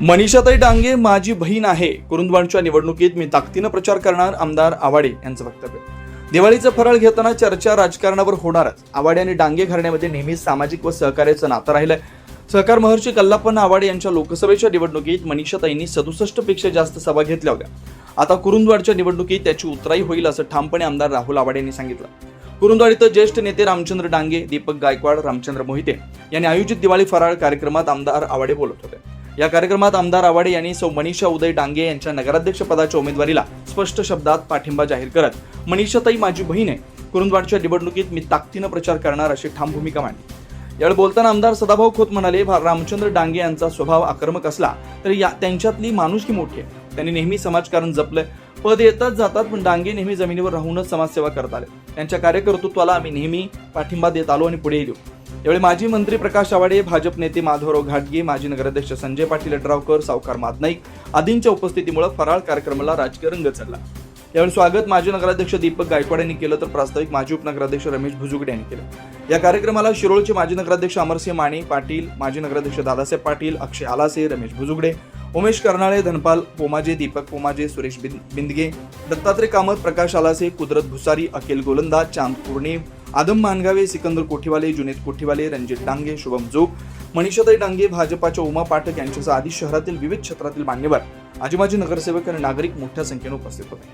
मनीषाताई डांगे माझी बहीण आहे. कुरुंदवाडच्या निवडणुकीत मी ताकदीनं प्रचार करणार आमदार आवाडे यांचं वक्तव्य. दिवाळीचं फराळ घेताना चर्चा राजकारणावर होणारच. आवाडे आणि डांगे घराण्यामध्ये नेहमीच सामाजिक व सहकार्याचं नातं राहिलंय. सहकार महर्षी कल्लापन्न आवाडे यांच्या लोकसभेच्या निवडणुकीत मनीषाताईंनी सदुसष्टपेक्षा जास्त सभा घेतल्या होत्या. आता कुरुंदवाडच्या निवडणुकीत त्याची उतराई होईल असं ठामपणे आमदार राहुल आवाडे यांनी सांगितलं. कुरुंदवाड इथं ज्येष्ठ नेते रामचंद्र डांगे दीपक गायकवाड रामचंद्र मोहिते यांनी आयोजित दिवाळी फराळ कार्यक्रमात आमदार आवाडे बोलत होते. या कार्यक्रमात आमदार आवाडे यांनी सौ मनीषा उदय डांगे यांच्या नगराध्यक्षपदाच्या उमेदवारीला स्पष्ट शब्दात पाठिंबा जाहीर करत मनीषाताई माझी बहीण आहे कुरुंदवाडच्या निवडणुकीत मी ताकदीनं प्रचार करणार अशी ठाम भूमिका मांडली. यावेळी बोलताना आमदार सदाभाऊ खोत म्हणाले भा- रामचंद्र डांगे यांचा स्वभाव आक्रमक असला तरी या त्यांच्यातली माणुसकी मोठी आहे. त्यांनी नेहमी समाजकारण जपलं पद येतात जातात पण डांगे नेहमी जमिनीवर राहूनच समाजसेवा करत आले. त्यांच्या कार्यकर्तृत्वाला आम्ही नेहमी पाठिंबा देत आलो आणि पुढे येऊ. यावेळी माजी मंत्री प्रकाश आवाडे भाजप नेते माधवराव घाटगे माजी नगराध्यक्ष संजय पाटील अड्रावकर सावकार मादनाईक आदींच्या उपस्थितीमुळे फराळ कार्यक्रमाला राजकीय रंग चढला यावेळी स्वागत माजी नगराध्यक्ष दीपक गायकवाड यांनी केलं तर प्रास्ताविक माजी उपनगराध्यक्ष रमेश भुजुगडे यांनी केलं. या कार्यक्रमाला शिरोळचे माजी नगराध्यक्ष अमरसिंह माने पाटील माजी नगराध्यक्ष दादासाहेब पाटील अक्षय आलासे रमेश भुजुगडे उमेश कर्नाळे धनपाल पोमाजे दीपक पोमाजे सुरेश बिंदगे दत्तात्रय कामत प्रकाश आलासे कुदरत भुसारी अखिल गोलंदाज चांद पूर्णे आदम मानगावे सिकंदर कोठीवाले जुनेद कोठीवाले रणजित डांगे शुभम जोग मनीषाताई डांगे भाजपाच्या उमा पाठक यांच्यासह आधी शहरातील विविध क्षेत्रातील मान्यवर आजी माजी नगरसेवक आणि नागरिक मोठ्या संख्येने उपस्थित होते.